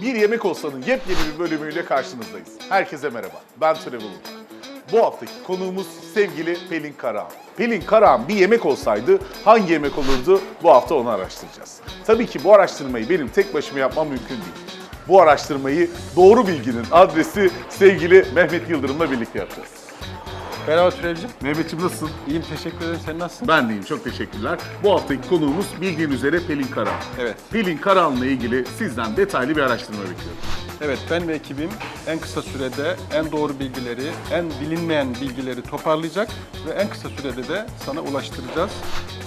Bir Yemek Olsa'nın yepyeni bir bölümüyle karşınızdayız. Herkese merhaba, ben Uludağ. Bu haftaki konuğumuz sevgili Pelin Karahan. Pelin Karahan bir yemek olsaydı hangi yemek olurdu bu hafta onu araştıracağız. Tabii ki bu araştırmayı benim tek başıma yapmam mümkün değil. Bu araştırmayı doğru bilginin adresi sevgili Mehmet Yıldırım'la birlikte yapacağız. Merhaba Türevciğim. Mehmetciğim nasılsın? İyiyim teşekkür ederim. Sen nasılsın? Ben deyim çok teşekkürler. Bu haftaki konuğumuz bildiğin üzere Pelin Karahan. Evet. Pelin Karahan'la ilgili sizden detaylı bir araştırma bekliyorum. Evet ben ve ekibim en kısa sürede en doğru bilgileri, en bilinmeyen bilgileri toparlayacak ve en kısa sürede de sana ulaştıracağız.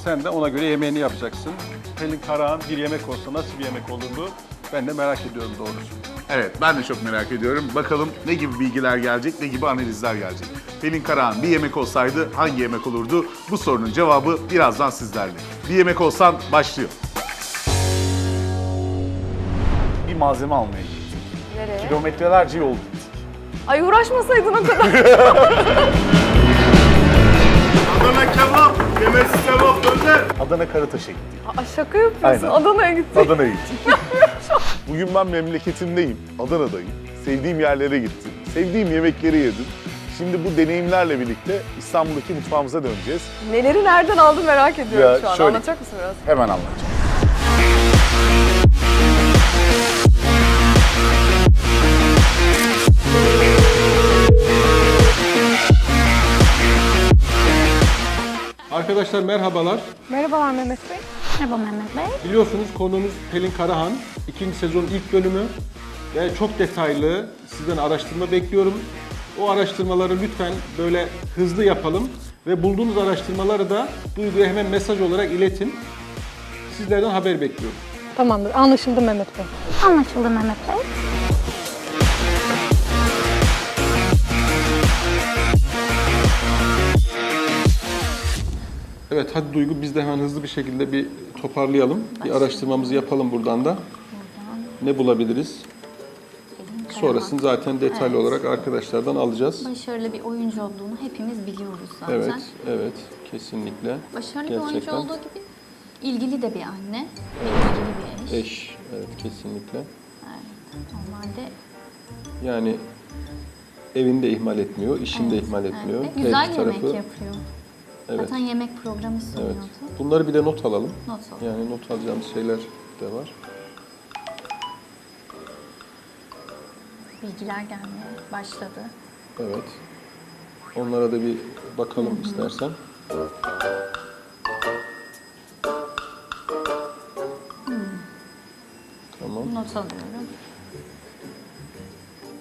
Sen de ona göre yemeğini yapacaksın. Pelin Karahan bir yemek olsa nasıl bir yemek olurdu? Ben de merak ediyorum doğrusu. Evet ben de çok merak ediyorum. Bakalım ne gibi bilgiler gelecek, ne gibi analizler gelecek. Pelin Karahan bir yemek olsaydı hangi yemek olurdu? Bu sorunun cevabı birazdan sizlerle. Bir yemek olsan başlıyor. Bir malzeme almaya gittik. Nereye? Kilometrelerce yol gittik. Ay uğraşmasaydın o kadar. Adana kebap, yemesi sevap önder. Adana Karataş'a gittik. Aa, şaka yapıyorsun. Aynen. Adana'ya gittik. Adana'ya gittik. Bugün ben memleketimdeyim, Adana'dayım. Sevdiğim yerlere gittim, sevdiğim yemekleri yedim. Şimdi bu deneyimlerle birlikte İstanbul'daki mutfağımıza döneceğiz. Neleri nereden aldın merak ediyorum Ya şu an. şöyle- Anlatacak mısın biraz? Hemen anlatacağım. Arkadaşlar merhabalar. Merhabalar Mehmet Bey. Merhaba Mehmet Bey. Biliyorsunuz konuğumuz Pelin Karahan. İkinci sezon ilk bölümü ve çok detaylı sizden araştırma bekliyorum. O araştırmaları lütfen böyle hızlı yapalım ve bulduğunuz araştırmaları da Duygu'ya hemen mesaj olarak iletin. Sizlerden haber bekliyorum. Tamamdır. Anlaşıldı Mehmet Bey. Anlaşıldı Mehmet Bey. Evet hadi Duygu biz de hemen hızlı bir şekilde bir toparlayalım. Bir araştırmamızı yapalım buradan da. Ne bulabiliriz? Sonrasını zaten detaylı olarak arkadaşlardan alacağız. Başarılı bir oyuncu olduğunu hepimiz biliyoruz zaten. Evet, evet kesinlikle. Başarılı bir oyuncu Gerçekten. olduğu gibi ilgili de bir anne ve ilgili bir eş. Eş, evet kesinlikle. Evet, normalde Yani evini de ihmal etmiyor, işini de ihmal etmiyor. evet. Her Ve güzel iki yemek tarafı- yapıyor. Evet, Zaten yemek programı evet. sunuyordu. Bunları bir de not alalım. Not al. Yani not alacağımız şeyler de var. Bilgiler gelmeye başladı. Evet. Onlara da bir bakalım istersen. Tamam. Not alıyorum.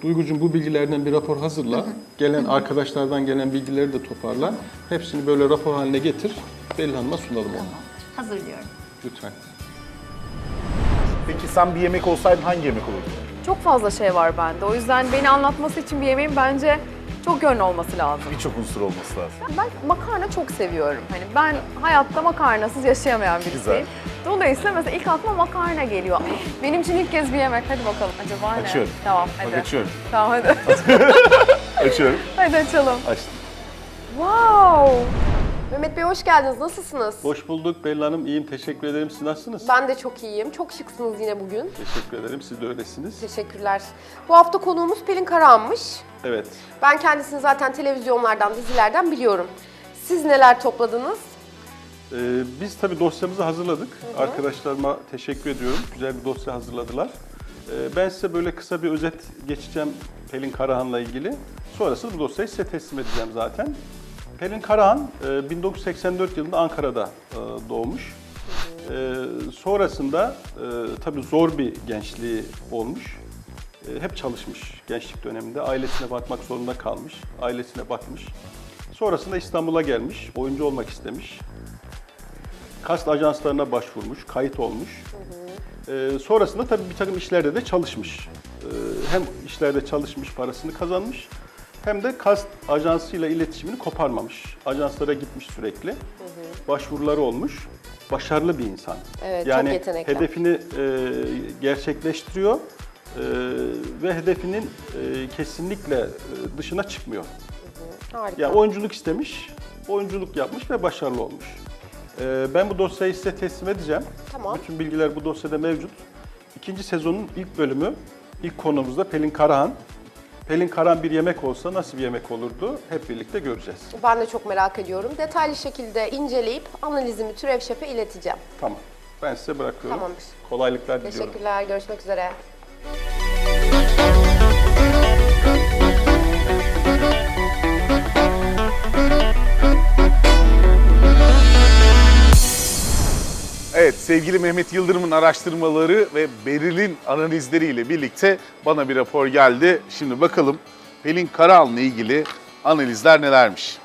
Duygucuğum bu bilgilerden bir rapor hazırla. Gelen arkadaşlardan gelen bilgileri de toparla. Hepsini böyle rapor haline getir. Belli Hanım'a sunalım onu. Tamam. Hazırlıyorum. Lütfen. Peki sen bir yemek olsaydın hangi yemek olurdu? Çok fazla şey var bende. O yüzden beni anlatması için bir yemeğin bence çok yönlü olması lazım. Birçok unsur olması lazım. Ben makarna çok seviyorum. Hani ben hayatta makarnasız yaşayamayan birisiyim. Güzel. Dolayısıyla mesela ilk aklıma makarna geliyor. Benim için ilk kez bir yemek. Hadi bakalım. Acaba ne? Açıyorum. Tamam Bak hadi. açıyorum. Tamam hadi. Açıyorum. hadi açalım. Açtım. Wow! Mehmet Bey hoş geldiniz. Nasılsınız? Hoş bulduk Belli Hanım. İyiyim. Teşekkür ederim. Siz nasılsınız? Ben de çok iyiyim. Çok şıksınız yine bugün. Teşekkür ederim. Siz de öylesiniz. Teşekkürler. Bu hafta konuğumuz Pelin Karahan'mış. Evet. Ben kendisini zaten televizyonlardan, dizilerden biliyorum. Siz neler topladınız? Ee, biz tabii dosyamızı hazırladık. Arkadaşlarıma teşekkür ediyorum. Güzel bir dosya hazırladılar. Ee, ben size böyle kısa bir özet geçeceğim Pelin Karahan'la ilgili. Sonrasında bu dosyayı size teslim edeceğim zaten. Pelin Karahan e, 1984 yılında Ankara'da e, doğmuş. E, sonrasında e, tabii zor bir gençliği olmuş. E, hep çalışmış gençlik döneminde. Ailesine bakmak zorunda kalmış. Ailesine bakmış. Sonrasında İstanbul'a gelmiş. Oyuncu olmak istemiş. Kast ajanslarına başvurmuş, kayıt olmuş. Ee, sonrasında tabii bir takım işlerde de çalışmış. Ee, hem işlerde çalışmış, parasını kazanmış. Hem de kast ajansıyla iletişimini koparmamış. Ajanslara gitmiş sürekli. Başvuruları olmuş. Başarılı bir insan. Evet, çok yani yetenekli. hedefini e, gerçekleştiriyor ve hedefinin e, kesinlikle e, dışına çıkmıyor. Harika. Ya oyunculuk istemiş, oyunculuk yapmış ve başarılı olmuş. Ee, ben bu dosyayı size teslim edeceğim. Tamam. Bütün bilgiler bu dosyada mevcut. ikinci sezonun ilk bölümü, ilk konumuzda Pelin Karahan. Pelin Karahan bir yemek olsa nasıl bir yemek olurdu hep birlikte göreceğiz. Ben de çok merak ediyorum. Detaylı şekilde inceleyip analizimi Türev Şef'e ileteceğim. Tamam. Ben size bırakıyorum. Tamamdır. Kolaylıklar diliyorum. Teşekkürler. Görüşmek üzere. Evet sevgili Mehmet Yıldırım'ın araştırmaları ve Beril'in analizleriyle birlikte bana bir rapor geldi. Şimdi bakalım Pelin Karahan'la ilgili analizler nelermiş?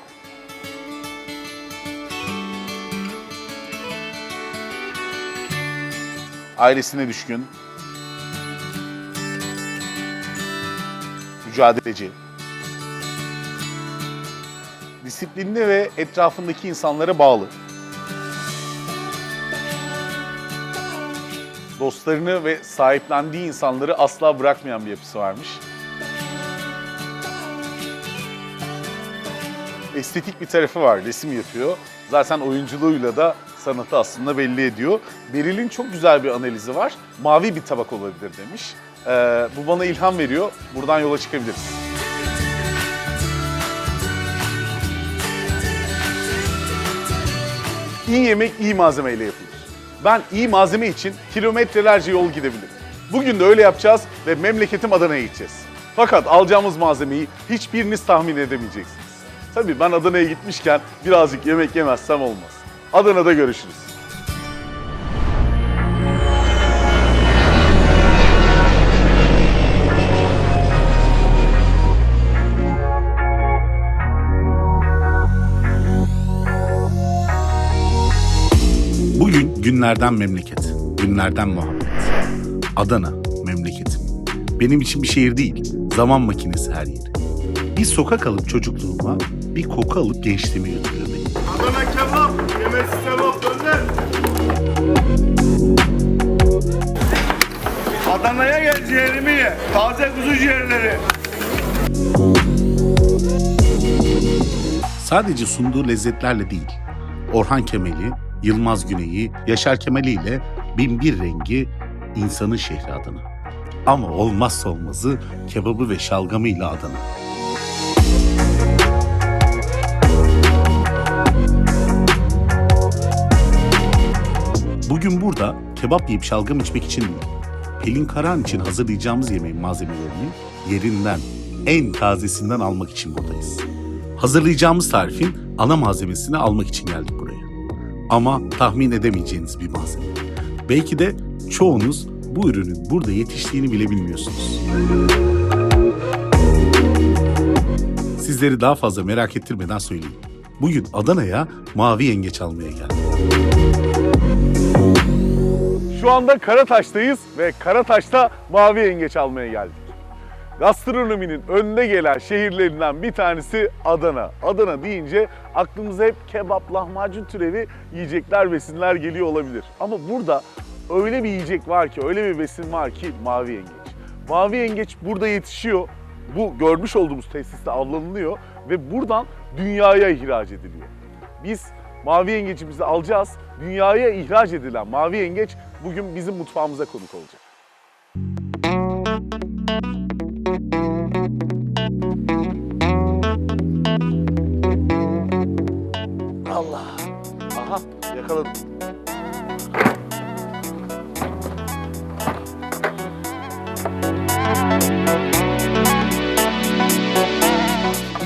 Ailesine düşkün, mücadeleci, disiplinli ve etrafındaki insanlara bağlı. dostlarını ve sahiplendiği insanları asla bırakmayan bir yapısı varmış. Estetik bir tarafı var, resim yapıyor. Zaten oyunculuğuyla da sanatı aslında belli ediyor. Beril'in çok güzel bir analizi var. Mavi bir tabak olabilir demiş. Ee, bu bana ilham veriyor. Buradan yola çıkabiliriz. İyi yemek iyi malzemeyle yapılır. Ben iyi malzeme için kilometrelerce yol gidebilirim. Bugün de öyle yapacağız ve memleketim Adana'ya gideceğiz. Fakat alacağımız malzemeyi hiçbiriniz tahmin edemeyeceksiniz. Tabii ben Adana'ya gitmişken birazcık yemek yemezsem olmaz. Adana'da görüşürüz. Bugün günlerden memleket, günlerden muhabbet. Adana, memleketim. Benim için bir şehir değil, zaman makinesi her yeri. Bir sokak alıp çocukluğuma, bir koku alıp gençliğime götürüyor beni. Adana kebap, yemesi sevap döner. Adana'ya gel ciğerimi ye. Taze kuzu ciğerleri. Sadece sunduğu lezzetlerle değil, Orhan Kemal'i, Yılmaz Güney'i, Yaşar Kemal'i ile bin bir rengi insanın şehri Adana. Ama olmazsa olmazı kebabı ve şalgamıyla Adana. Bugün burada kebap yiyip şalgam içmek için değil, Pelin Karahan için hazırlayacağımız yemeğin malzemelerini yerinden, en tazesinden almak için buradayız. Hazırlayacağımız tarifin ana malzemesini almak için geldik. Ama tahmin edemeyeceğiniz bir malzeme. Belki de çoğunuz bu ürünün burada yetiştiğini bile bilmiyorsunuz. Sizleri daha fazla merak ettirmeden söyleyeyim. Bugün Adana'ya mavi yengeç almaya geldim. Şu anda Karataş'tayız ve Karataş'ta mavi yengeç almaya geldik. Gastronominin önde gelen şehirlerinden bir tanesi Adana. Adana deyince aklımıza hep kebap, lahmacun türevi yiyecekler, besinler geliyor olabilir. Ama burada öyle bir yiyecek var ki, öyle bir besin var ki mavi yengeç. Mavi yengeç burada yetişiyor. Bu görmüş olduğumuz tesiste avlanılıyor ve buradan dünyaya ihraç ediliyor. Biz mavi yengecimizi alacağız. Dünyaya ihraç edilen mavi yengeç bugün bizim mutfağımıza konuk olacak. Allah. Aha yakaladım.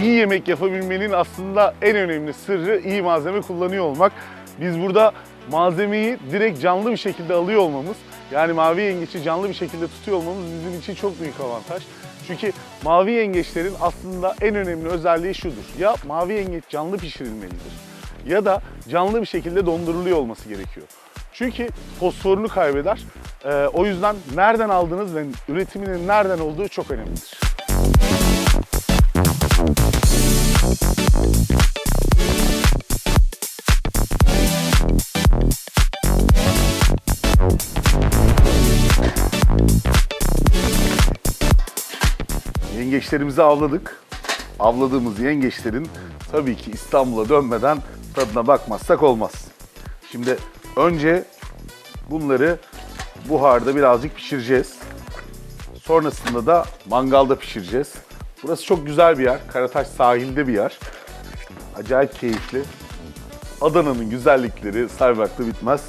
İyi yemek yapabilmenin aslında en önemli sırrı iyi malzeme kullanıyor olmak. Biz burada malzemeyi direkt canlı bir şekilde alıyor olmamız, yani mavi yengeçi canlı bir şekilde tutuyor olmamız bizim için çok büyük avantaj. Çünkü mavi yengeçlerin aslında en önemli özelliği şudur. Ya mavi yengeç canlı pişirilmelidir ya da canlı bir şekilde donduruluyor olması gerekiyor. Çünkü fosforunu kaybeder. Ee, o yüzden nereden aldığınız ve üretiminin nereden olduğu çok önemlidir. Yengeçlerimizi avladık. Avladığımız yengeçlerin tabii ki İstanbul'a dönmeden tadına bakmazsak olmaz. Şimdi önce bunları buharda birazcık pişireceğiz. Sonrasında da mangalda pişireceğiz. Burası çok güzel bir yer. Karataş sahilde bir yer. Acayip keyifli. Adana'nın güzellikleri saymakla bitmez.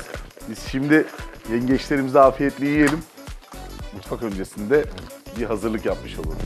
Biz şimdi yengeçlerimizi afiyetle yiyelim. Mutfak öncesinde bir hazırlık yapmış olalım.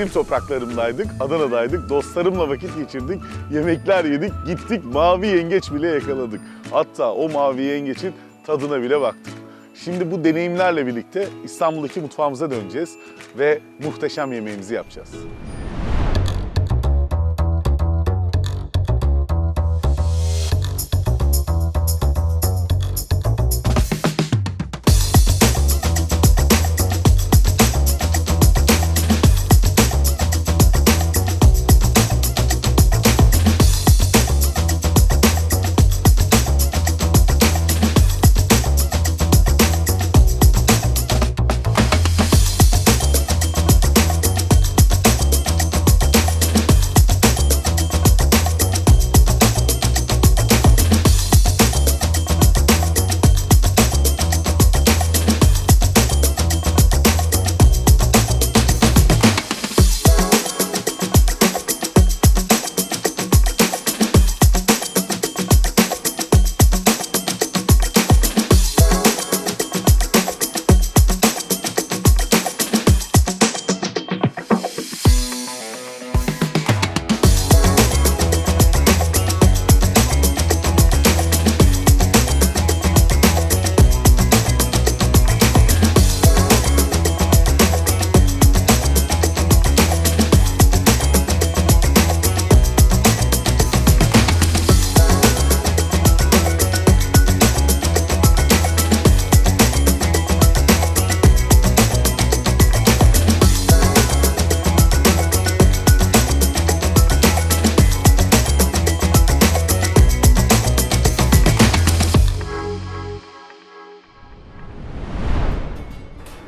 Benim topraklarımdaydık, Adana'daydık, dostlarımla vakit geçirdik, yemekler yedik, gittik mavi yengeç bile yakaladık. Hatta o mavi yengeçin tadına bile baktık. Şimdi bu deneyimlerle birlikte İstanbul'daki mutfağımıza döneceğiz ve muhteşem yemeğimizi yapacağız.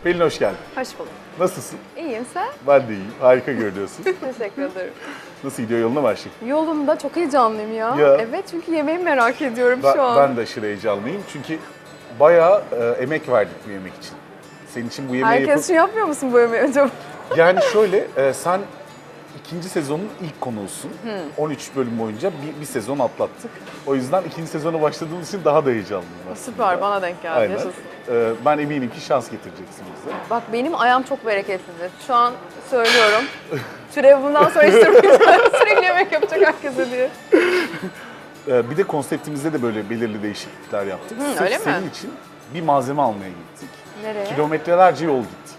Pelin hoş geldin. Hoş bulduk. Nasılsın? İyiyim sen? Ben de iyiyim. Harika görünüyorsun. Teşekkür ederim. Nasıl gidiyor yoluna mı şey? Yolunda çok heyecanlıyım ya. Ya. Evet çünkü yemeği merak ediyorum Ben, şu an. ben de aşırı heyecanlıyım çünkü bayağı e, emek verdik bu yemek için. Senin için bu yemeği Herkes yapıp... için yapmıyor musun bu yemeği acaba? Yani şöyle, e, sen ikinci sezonun ilk konuğusun. 13 bölüm boyunca bir, bir sezon atlattık. O yüzden ikinci sezona başladığımız için daha da heyecanlıyım aslında. Süper bana denk geldi. Aynen. Yaşasın. E, ben eminim ki şans getireceksin bize. Bak benim ayağım çok bereketlidir. Şu an söylüyorum. Türev bundan sonra hiç durmayacak. Sürekli yemek yapacak herkese diye. E, bir de konseptimizde de böyle belirli değişiklikler yaptık. Hı, Sırf öyle mi? senin için bir malzeme almaya gittik. Nereye? Kilometrelerce yol gittik.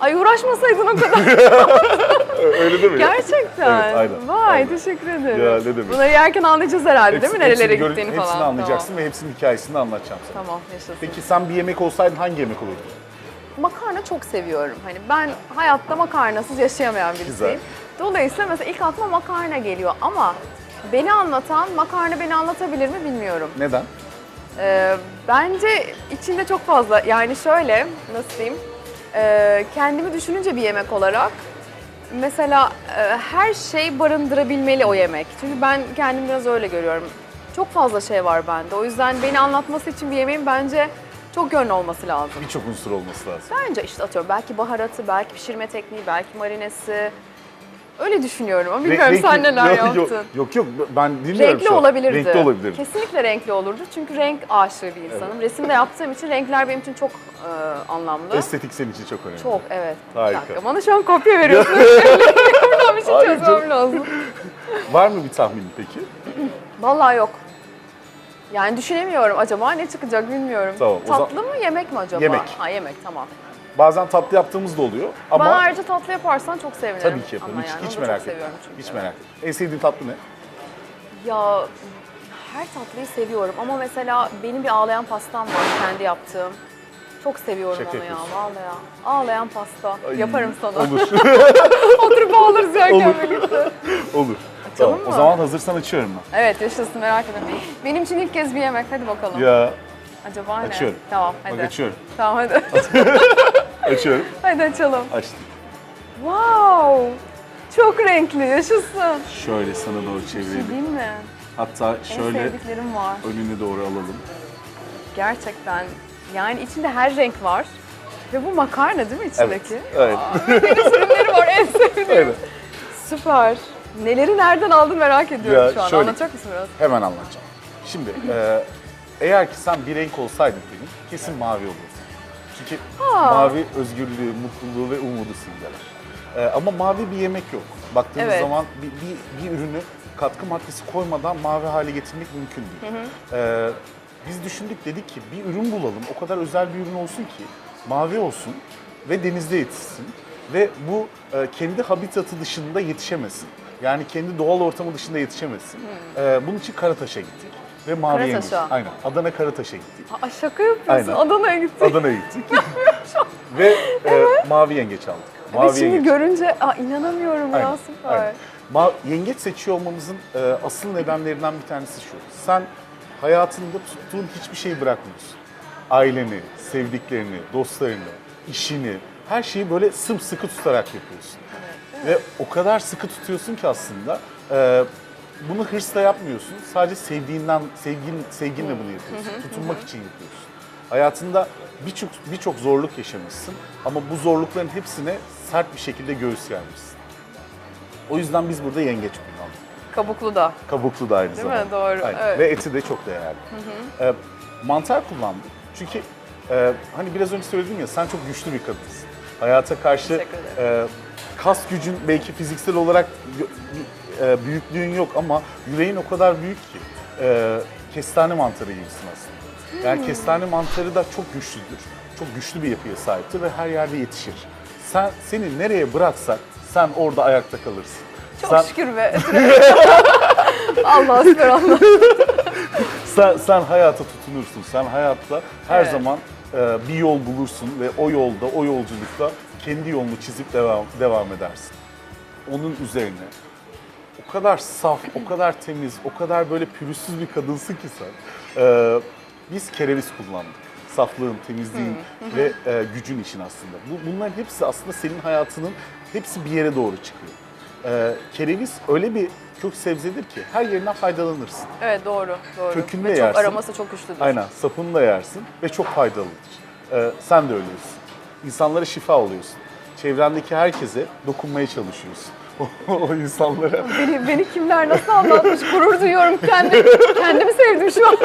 Ay uğraşmasaydın o kadar. Öyle değil mi? Gerçekten. Evet, aynen, Vay aynen. teşekkür ederim. Ya, ne demek. Bunları yerken anlayacağız herhalde değil mi? Nerelere hepsini gittiğini falan. Hepsini anlayacaksın ve hepsinin hikayesini de anlatacağım sana. Tamam, tamam yaşasın. Peki sen bir yemek olsaydın hangi yemek olurdu? Makarna çok seviyorum. Hani ben hayatta makarnasız yaşayamayan birisiyim. Güzel. Dolayısıyla mesela ilk aklıma makarna geliyor ama beni anlatan makarna beni anlatabilir mi bilmiyorum. Neden? Ee, bence içinde çok fazla yani şöyle nasıl diyeyim Ee, kendimi düşününce bir yemek olarak mesela e, her şey barındırabilmeli o yemek. Çünkü ben kendimi biraz öyle görüyorum. Çok fazla şey var bende. O yüzden beni anlatması için bir yemeğin bence çok yönlü olması lazım. Birçok unsur olması lazım. Bence işte atıyorum belki baharatı, belki pişirme tekniği, belki marinesi. Öyle düşünüyorum ama bilmiyorum renkli- sen neler yok, yaptın. Yok, yok yok ben dinliyorum Renkli olabilirdi. Renkli olabilirdi. Kesinlikle renkli olurdu. Çünkü renk aşığı bir insanım. Resimde yaptığım için renkler benim için çok e, anlamlı. Estetik senin için çok önemli. Çok evet. Harika. Bir dakika, bana şu an kopya veriyorsun. Buradan bir şey Hayır çözmem lazım. Var mı bir tahminin peki? Vallahi yok. Yani düşünemiyorum acaba ne çıkacak bilmiyorum. Tamam, o zaman- Tatlı mı yemek mi acaba? Yemek. Ha yemek tamam. Bazen tatlı yaptığımız da oluyor ama Bana ayrıca tatlı yaparsan çok sevinirim. tabii ki yaparım. Ama Hiç, yani hiç onu da merak etme. seviyorum çünkü. Hiç merak etme. En sevdiğin tatlı ne? Ya her tatlıyı seviyorum ama mesela benim bir ağlayan pastam var kendi yaptığım. Çok seviyorum Şaka onu ya yapıyorsun. vallahi ya. Ağlayan pasta. Ay, Yaparım sana. Olur. Oturup ağlarız yerken Olur. birlikte. Olur. Açalım tamam. O mı? zaman hazırsan açıyorum ben. Evet yaşasın merak etme. Benim için ilk kez bir yemek hadi bakalım. Ya Acaba ne? Açıyorum. Tamam hadi. bak açıyorum. Tamam hadi. Açıyorum. hadi açalım. Açtım. Wow! Çok renkli yaşasın. Şöyle sana doğru Bir şey çevirelim. mi? Hatta En şöyle sevdiklerim var. önüne doğru alalım. Gerçekten. Yani içinde her renk var. Ve bu makarna değil mi içindeki? Evet. Ürünleri var en sevdiğim. Evet. Süper. Neleri nereden aldın merak ediyorum Ya şu an. şöyle- Anlatacak mısın biraz? Hemen anlatacağım. Şimdi e, eğer ki sen bir renk olsaydın benim kesin mavi olurdun. Çünkü mavi özgürlüğü, mutluluğu ve umudu simgeler. E, ama mavi bir yemek yok. Baktığımız Evet. zaman bir, bir, bir ürünü katkı maddesi koymadan mavi hale getirmek mümkün değil. E, biz düşündük dedik ki bir ürün bulalım. O kadar özel bir ürün olsun ki mavi olsun ve denizde yetişsin. Ve bu e, kendi habitatı dışında yetişemesin. Yani kendi doğal ortamı dışında yetişemesin. E, bunun için Karataş'a gittik. Ve mavi yengeç. Karataş'a. Aynen. Adana Karataş'a gittik. Aa, şaka yapıyorsun. Aynen. Adana'ya gittik. Adana'ya gittik. ve e, mavi yengeç aldık. Mavi Ve şimdi yengeç. görünce aa, inanamıyorum ya Aynen, süper. aynen. Ma- yengeç seçiyor olmamızın e, asıl nedenlerinden bir tanesi şu. Sen hayatında tuttuğun hiçbir şeyi bırakmıyorsun. Aileni, sevdiklerini, dostlarını, işini, her şeyi böyle sımsıkı tutarak yapıyorsun. Ve o kadar sıkı tutuyorsun ki aslında e, bunu hırsla yapmıyorsun. Sadece sevdiğinden, sevgin, sevginle bunu yapıyorsun. Tutunmak için yapıyorsun. Hayatında birçok birçok zorluk yaşamışsın ama bu zorlukların hepsine sert bir şekilde göğüs germişsin. O yüzden biz burada yengeç kullandık. Kabuklu da. Kabuklu da aynı Değil mi? zamanda. Doğru, Aynen. evet. Ve eti de çok değerli. Ee, mantar kullandık. Çünkü e, hani biraz önce söyledim ya sen çok güçlü bir kadınsın. Hayata karşı Teşekkür e, kas gücün belki fiziksel olarak e, büyüklüğün yok ama yüreğin o kadar büyük ki e, kestane mantarı gibisin aslında. Yani kestane mantarı da çok güçlüdür. Çok güçlü bir yapıya sahiptir ve her yerde yetişir. Sen seni nereye bıraksak sen orada ayakta kalırsın. Çok sen, şükür be. Allah süper Allah. sen, sen hayata tutunursun. Sen hayatta her Evet. zaman e, bir yol bulursun ve o yolda, o yolculukta kendi yolunu çizip devam, devam edersin. Onun üzerine o kadar saf, o kadar temiz, o kadar böyle pürüzsüz bir kadınsın ki sen. E, biz kereviz kullandık. Saflığın, temizliğin ve e, gücün için aslında. Bu, bunların hepsi aslında senin hayatının hepsi bir yere doğru çıkıyor. E, kereviz öyle bir kök sebzedir ki her yerinden faydalanırsın. Evet doğru doğru. Kökünü Ve de çok yersin. aroması çok güçlüdür. Aynen sapını da yersin ve çok faydalıdır. Ee, sen de öylesin. İnsanlara şifa oluyorsun. Çevrendeki herkese dokunmaya çalışıyorsun. O insanlara Beni, beni kimler nasıl anlatmış gurur duyuyorum kendim. Kendimi sevdim şu an.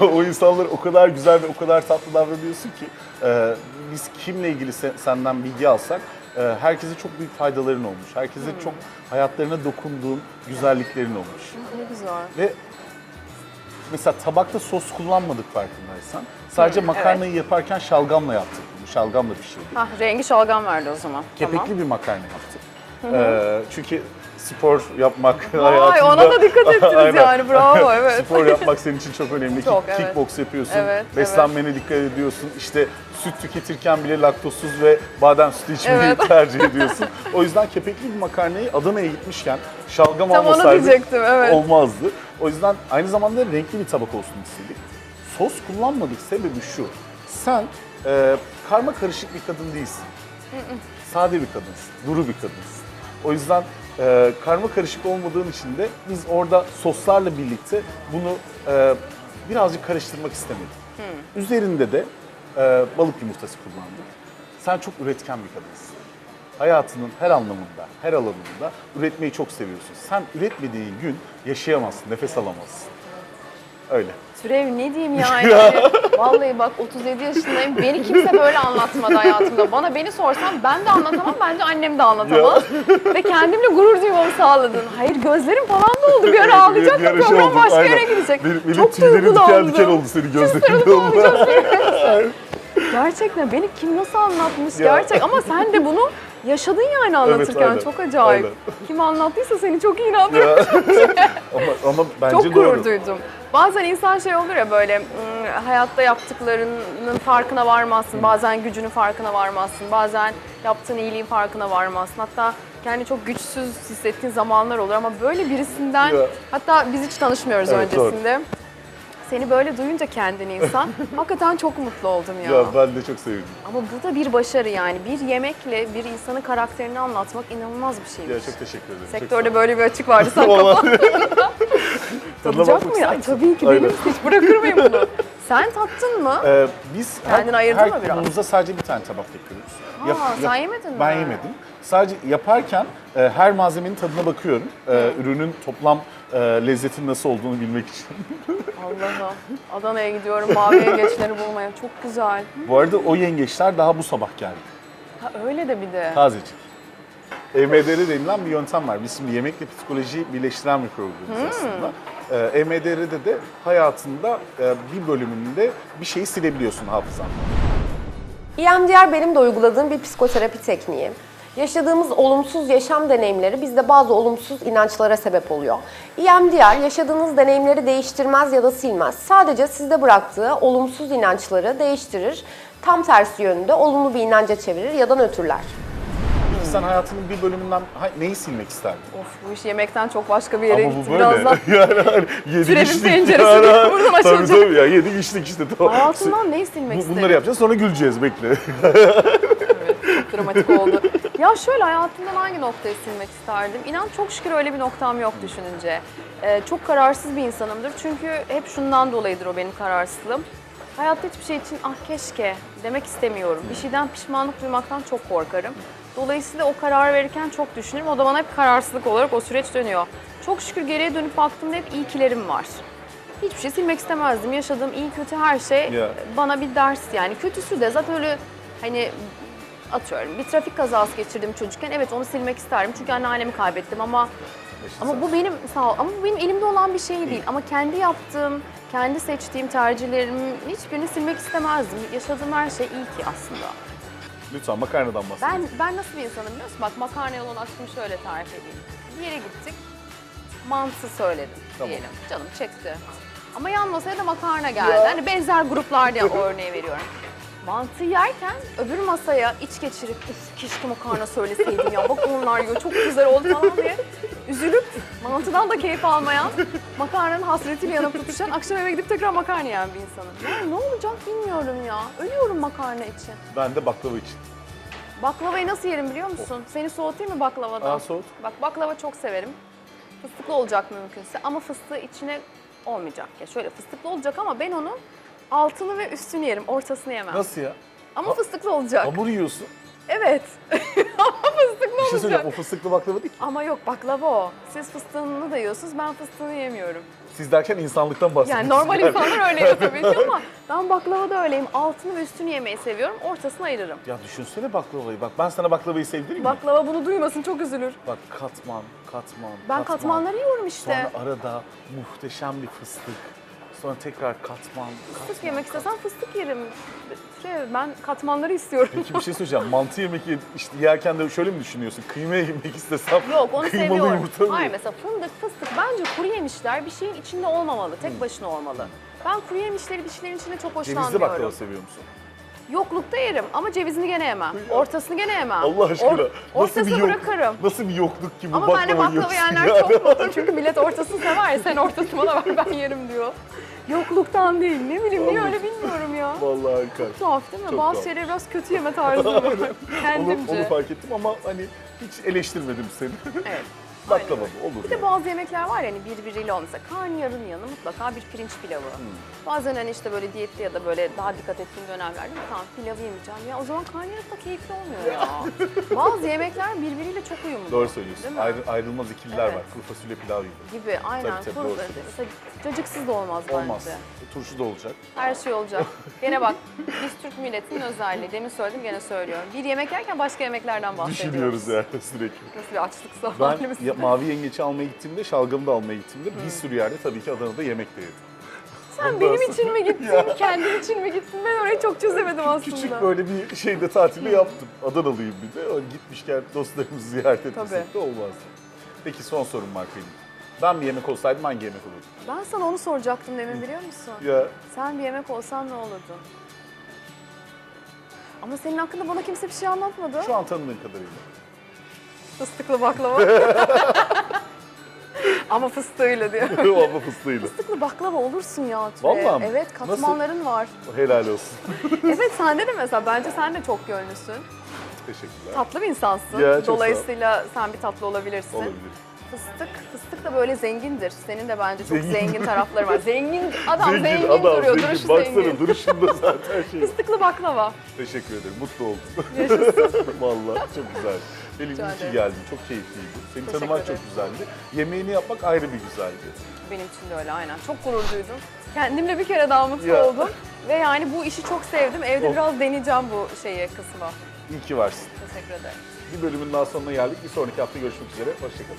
o insanlara o kadar güzel ve o kadar tatlı davranıyorsun ki e, biz kimle ilgili se- senden bilgi alsak e, herkese çok büyük faydaların olmuş. Herkese çok hayatlarına dokunduğun güzelliklerin olmuş. Ne güzel. Ve mesela tabakta sos kullanmadık farkındaysan. Sadece makarnayı yaparken şalgamla yaptık. Şalgamla pişirdik. Hah rengi şalgam verdi o zaman. Kepekli Tamam. bir makarna yaptık. Ee, çünkü spor yapmak Vay hayatında... ona da dikkat ettiniz yani bravo evet. Spor yapmak senin için çok önemli. Çok, Kick- evet. Kickbox yapıyorsun, Evet, beslenmene dikkat ediyorsun. İşte süt tüketirken bile laktozsuz ve badem sütü içmeyi Evet. tercih ediyorsun. O yüzden kepekli bir makarnayı Adana'ya gitmişken şalgam Tam almasaydık evet. olmazdı. O yüzden aynı zamanda renkli bir tabak olsun istedik. Sos kullanmadık sebebi şu. Sen e, karma karışık bir kadın değilsin. Sade bir kadınsın, duru bir kadınsın. O yüzden e, karma karışık olmadığın için de biz orada soslarla birlikte bunu e, birazcık karıştırmak istemedik. Üzerinde de e, balık yumurtası kullandık. Sen çok üretken bir kadınsın. hayatının her anlamında, her alanında üretmeyi çok seviyorsun. Sen üretmediğin gün yaşayamazsın, nefes alamazsın. Öyle. Türev ne diyeyim yani? Vallahi bak 37 yaşındayım. Beni kimse böyle anlatmadı hayatımda. Bana beni sorsan ben de anlatamam, bence annem de anlatamaz. Ve kendimle gurur duymamı sağladın. Hayır gözlerim falan da oldu. Bir ara ağlayacak Bir şey program olduk, başka aynen. yere gidecek. Benim, benim Çok tüylerim diken duygulandım. diken oldu senin gözlerinde oldu. Gerçekten beni kim nasıl anlatmış Ya. gerçek ama sen de bunu yaşadın yani anlatırken aynen. çok acayip. Aynen. Kim anlattıysa seni çok iyi anlattı. ama, ama bence Çok gurur doğru. duydum. Bazen insan şey olur ya böyle ım, hayatta yaptıklarının farkına varmazsın. Bazen gücünün farkına varmazsın. Bazen yaptığın iyiliğin farkına varmazsın. Hatta kendi çok güçsüz hissettiğin zamanlar olur ama böyle birisinden Ya. hatta biz hiç tanışmıyoruz Evet, doğru. Seni böyle duyunca kendini insan hakikaten çok mutlu oldum ya. Ya ben de çok sevindim. Ama bu da bir başarı yani. Bir yemekle bir insanın karakterini anlatmak inanılmaz bir şeymiş. Ya çok teşekkür ederim. çok Sektörde böyle bir açık vardı. Sen Vallahi. kapat. Tadına Tadacak mı ya? Tabii ki benim hiç bırakır mıyım bunu? Sen tattın mı? Ee, biz Kendin her, ayırdın her mı biraz? sadece bir tane tabak yapıyoruz. Aa, sen yemedin mi? Ben yemedim. Sadece yaparken e, her malzemenin tadına bakıyorum. E, ürünün toplam e, lezzetin nasıl olduğunu bilmek için. Allah'ım. Adana'ya gidiyorum mavi yengeçleri bulmaya. Çok güzel. Bu arada o yengeçler daha bu sabah geldi. Ha, öyle de bir de. Tazecik. EMDR denilen bir yöntem var. Biz şimdi yemekle psikolojiyi birleştiren bir programımız aslında. Ee, EMDR'de de hayatında e, bir bölümünde bir şeyi silebiliyorsun hafızan. EMDR benim de uyguladığım bir psikoterapi tekniği. Yaşadığımız olumsuz yaşam deneyimleri bizde bazı olumsuz inançlara sebep oluyor. EMDR yaşadığınız deneyimleri değiştirmez ya da silmez. Sadece sizde bıraktığı olumsuz inançları değiştirir. Tam tersi yönünde olumlu bir inanca çevirir ya da nötrler. Sen hayatının bir bölümünden ha- neyi silmek isterdin? Of bu iş yemekten çok başka bir yere Ama bu gitti. böyle. Birazdan yani hani yedik Türevin içtik. penceresi Yani, buradan tabii açılacak. tabii ya yedik içtik işte. Tamam. hayatımdan neyi silmek Bu, isterim? bunları yapacağız sonra güleceğiz bekle. Çok dramatik oldu. ya şöyle hayatımdan hangi noktayı silmek isterdim? İnan çok şükür öyle bir noktam yok düşününce. Ee, çok kararsız bir insanımdır. Çünkü hep şundan dolayıdır o benim kararsızlığım. Hayatta hiçbir şey için ah keşke demek istemiyorum. Bir şeyden pişmanlık duymaktan çok korkarım. Dolayısıyla o karar verirken çok düşünürüm. O da bana hep kararsızlık olarak o süreç dönüyor. Çok şükür geriye dönüp baktığımda hep iyi kilerim var. Hiçbir şey silmek istemezdim. Yaşadığım iyi kötü her şey Ya. bana bir ders yani. Kötüsü de zaten öyle hani atıyorum bir trafik kazası geçirdim çocukken. Evet onu silmek isterim çünkü anneannemi kaybettim ama ama bu benim sağ ol, ama bu benim elimde olan bir şey değil. Ama kendi yaptığım, kendi seçtiğim tercihlerimin hiçbirini silmek istemezdim. Yaşadığım her şey iyi ki aslında. Lütfen makarnadan bahsedin. Ben ben nasıl bir insanım biliyor musun? Bak makarnaya olan aşkımı şöyle tarif edeyim. Bir yere gittik. Mantı söyledim Tamam. diyelim. Canım çekti. Ama yan masaya da makarna geldi. Hani benzer gruplar diye o örneği veriyorum. Mantı yerken öbür masaya iç geçirip Uf, keşke makarna söyleseydim ya bak onlar yiyor çok güzel oldu falan diye üzülüp mantıdan da keyif almayan makarnanın hasretiyle yanıp tutuşan akşam eve gidip tekrar makarna yiyen bir insanım. Ya ne olacak bilmiyorum ya. Ölüyorum makarna için. Ben de baklava için. Baklavayı nasıl yerim biliyor musun? Seni soğutayım mı baklavadan? Aa, soğut. Bak baklava çok severim. Fıstıklı olacak mümkünse ama fıstığı içine olmayacak ya. Şöyle fıstıklı olacak ama ben onun altını ve üstünü yerim. Ortasını yemem. Nasıl ya? Ama fıstıklı olacak. Hamur yiyorsun. Evet. ama fıstıklı Bir şey olacak. söyleyeceğim. O fıstıklı baklava değil ki. Ama yok baklava o. Siz fıstığını da yiyorsunuz, ben fıstığını yemiyorum. Siz derken insanlıktan bahsediyorsunuz. Yani normal insanlar öyle yiyor tabii ki ama ben baklava da öyleyim. Altını ve üstünü yemeyi seviyorum, ortasını ayırırım. Ya düşünsene baklavayı. Bak ben sana baklavayı sevdireyim mi? Baklava bunu duymasın çok üzülür. Bak katman, katman, Ben katman. katmanları yiyorum işte. Sonra arada muhteşem bir fıstık. Sonra tekrar katman, Fıstık katman. yemek istesem fıstık yerim. Şey, ben katmanları istiyorum. Peki bir şey söyleyeceğim. Mantı yemek ye- işte yerken de şöyle mi düşünüyorsun? Kıyma yemek istesem Yok onu kıymalı seviyorum. yumurta mı? Hayır mesela fındık, fıstık bence kuru yemişler bir şeyin içinde olmamalı. Tek başına olmalı. Ben kuru yemişleri bir şeylerin içinde çok Cevizli hoşlanmıyorum. baklava seviyor musun? Yoklukta yerim ama cevizini gene yemem. Ortasını gene yemem. Allah aşkına. Or- nasıl bir ortasını yok, bırakırım. Nasıl bir yokluk ki bu Ama baklava bence baklava yiyorsun yiyenler ya? çok mutlu çünkü millet ortasını sever ya sen ortasını bana ver ben yerim diyor. Yokluktan değil ne bileyim niye öyle bilmiyorum ya. Vallahi harika. Tuhaf değil mi? Çok Bazı tuhaf. şeyleri biraz kötü yeme tarzı var. Onu, Kendimce. onu fark ettim ama hani hiç eleştirmedim seni. Evet. Baklava öyle. olur. Bir de yani. bazı yemekler var yani birbiriyle olmasa karnıyarın yanı mutlaka bir pirinç pilavı. Hmm. Bazen hani işte böyle diyette ya da böyle daha dikkat ettiğim dönemlerde tamam pilavı yemeyeceğim ya o zaman karnıyarık da keyifli olmuyor ya. bazı yemekler birbiriyle çok uyumlu. Doğru söylüyorsun. Değil mi? Ayrı- ayrılmaz ikililer Evet. var. Kuru fasulye pilav gibi. Gibi aynen. Tabii, tabii, Kuru- doğru. Mesela cacıksız da olmaz, Olmaz. bence. Turşu da olacak. Her şey olacak. Gene bak biz Türk milletinin özelliği. Demin söyledim gene söylüyorum. Bir yemek yerken başka yemeklerden bahsediyoruz. Düşünüyoruz yani sürekli. Nasıl bir açlık Ben halimiz. Mavi yengeçi almaya gittiğimde, şalgamı da almaya gittiğimde bir sürü yerde tabii ki Adana'da yemek de yedim. Sen benim için mi gittin, kendin için mi gittin? Ben orayı çok çözemedim aslında. Küçük böyle bir şeyde tatili yaptım. Adanalıyım bir de. Gitmişken dostlarımızı ziyaret etmesek de olmaz. Peki son sorum var benim. Ben bir yemek olsaydım hangi yemek olurdu? Ben sana onu soracaktım demin biliyor musun? Ya Sen bir yemek olsan ne olurdun? Ama senin hakkında bana kimse bir şey anlatmadı. şu an tanıdığın kadarıyla. Fıstıklı baklava. Ama fıstığıyla diyor. Ama fıstığıyla. Fıstıklı baklava olursun ya Tülay. Vallahi mi? Evet katmanların var. Helal olsun. evet sende de mesela bence sen de çok yönlüsün. Teşekkürler. Tatlı bir insansın. Ya, çok sağ ol. Dolayısıyla sen bir tatlı olabilirsin. Olabilir. Fıstık, fıstık da böyle zengindir. Senin de bence çok Zengin. zengin, tarafları var. Zengin adam zengin, duruyor, zengin. duruşu Baksana zengin. duruşunda zaten şey. Fıstıklı baklava. Teşekkür ederim. Mutlu oldum. Yaşasın. Vallahi çok güzel. Pelin iyi ki geldin. Çok keyifliydi. Seni Teşekkür tanımak ederim. çok güzeldi. Yemeğini yapmak ayrı bir güzeldi. Benim için de öyle aynen. Çok gurur duydum. Kendimle bir kere daha mutlu Ya. oldum. Ve yani bu işi çok sevdim. Evde Of. biraz deneyeceğim bu şeyi kısmı. İyi ki varsın. Teşekkür ederim. Bir bölümün daha sonuna geldik. Bir sonraki hafta görüşmek üzere. Hoşçakalın.